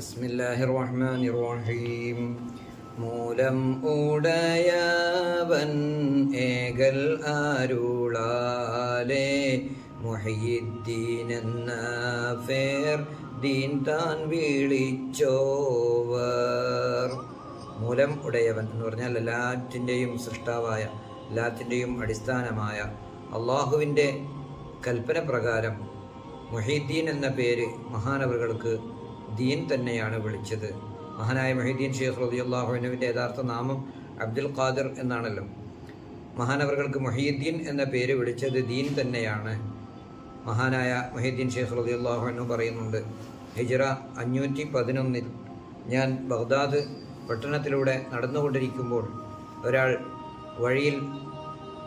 ബിസ്മില്ലാഹിർ റഹ്മാനിർ റഹീം മൂലം ഉടയവൻ ഏകൽ ആരുളാലേ. മുഹയ്യിദ്ദീൻ എന്ന ഫേർ ദീൻ താൻ വിളിച്ചോവർ. മൂലം ഉടയവൻ എന്ന് പറഞ്ഞാൽ എല്ലാറ്റിന്റെയും സൃഷ്ടാവായ എല്ലാത്തിന്റെയും അടിസ്ഥാനമായ അള്ളാഹുവിന്റെ കൽപ്പന പ്രകാരം മൊഹീദ്ദീൻ എന്ന പേര് മഹാനവറുകൾക്ക് ദീൻ തന്നെയാണ് വിളിച്ചത്. മഹാനായ മൊഹീദ്ദീൻ ഷെയ്ഖ് റദിയുള്ളാഹുവിനുവിന്റെ യഥാർത്ഥ നാമം അബ്ദുൽ ഖാദിർ എന്നാണല്ലോ. മഹാനവർക്ക് മൊഹീദ്ദീൻ എന്ന പേര് വിളിച്ചത് ദീൻ തന്നെയാണ്. മഹാനായ മൊഹീദ്ദീൻ ഷെയ്ഖ് റദിയുള്ളാഹുവിനു പറയുന്നുണ്ട് ഹിജറ അഞ്ഞൂറ്റി പതിനൊന്നിൽ ഞാൻ ബഗ്ദാദ് പട്ടണത്തിലൂടെ നടന്നുകൊണ്ടിരിക്കുമ്പോൾ ഒരാൾ വഴിയിൽ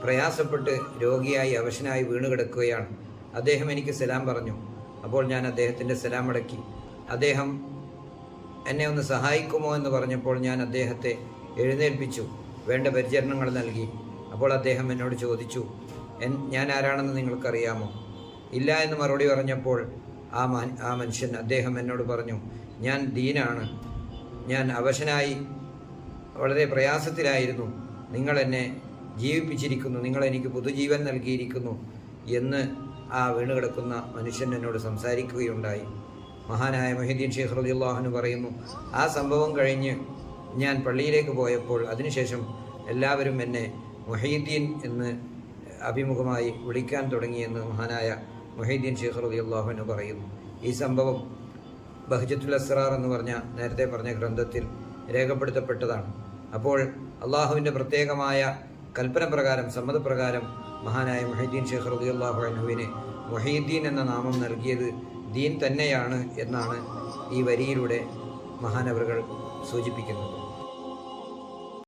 പ്രയാസപ്പെട്ട് രോഗിയായി അവശനായി വീണ് കിടക്കുകയാണ് അദ്ദേഹം എനിക്ക് സലാം പറഞ്ഞു. അപ്പോൾ ഞാൻ അദ്ദേഹത്തിന്റെ സലാം അടക്കി അദ്ദേഹം എന്നെ ഒന്ന് സഹായിക്കുമോ എന്ന് പറഞ്ഞപ്പോൾ ഞാൻ അദ്ദേഹത്തെ എഴുന്നേൽപ്പിച്ചു. വേണ്ട പരിചരണങ്ങൾ നൽകി. അപ്പോൾ അദ്ദേഹം എന്നോട് ചോദിച്ചു ഞാൻ ആരാണെന്ന് നിങ്ങൾക്കറിയാമോ? ഇല്ല എന്ന് മറുപടി പറഞ്ഞപ്പോൾ ആ ആ മനുഷ്യൻ അദ്ദേഹം എന്നോട് പറഞ്ഞു ഞാൻ ദീനാണ്. ഞാൻ അവശനായി വളരെ പ്രയാസത്തിലായിരുന്നു. നിങ്ങൾ എന്നെ ജീവിപ്പിച്ചിരിക്കുന്നു. നിങ്ങൾ എനിക്ക് പുതുജീവൻ നൽകിയിരിക്കുന്നു എന്ന് ആ വീണ് കിടക്കുന്ന മനുഷ്യൻ എന്നോട് സംസാരിക്കുകയുണ്ടായി. മഹാനായ മൊഹീദ്ദീൻ ഷെയ്ഖ് റളിയല്ലാഹുവിന് പറയുന്നു ആ സംഭവം കഴിഞ്ഞ് ഞാൻ പള്ളിയിലേക്ക് പോയപ്പോൾ അതിനുശേഷം എല്ലാവരും എന്നെ മൊഹീദ്ദീൻ എന്ന് അഭിമുഖമായി വിളിക്കാൻ തുടങ്ങിയെന്ന് മഹാനായ മൊഹീദ്ദീൻ ഷെയ്ഖ് റളിയല്ലാഹുവിന് പറയുന്നു. ഈ സംഭവം ബഹജത്തുൽ അസ്റാർ എന്ന് പറഞ്ഞ നേരത്തെ പറഞ്ഞ ഗ്രന്ഥത്തിൽ രേഖപ്പെടുത്തപ്പെട്ടതാണ്. അപ്പോൾ അള്ളാഹുവിന്റെ പ്രത്യേകമായ കൽപ്പന പ്രകാരം സമ്മതപ്രകാരം മഹാനായ മൊഹീദ്ദീൻ ഷെയ്ഖ് റളിയല്ലാഹു അൻഹുവിന് മൊഹീദ്ദീൻ എന്ന നാമം നൽകിയത് ദീൻ തന്നെയാണ് എന്നാണ് ഈ വരിയിലൂടെ മഹാനവറുകൾ സൂചിപ്പിക്കുന്നത്.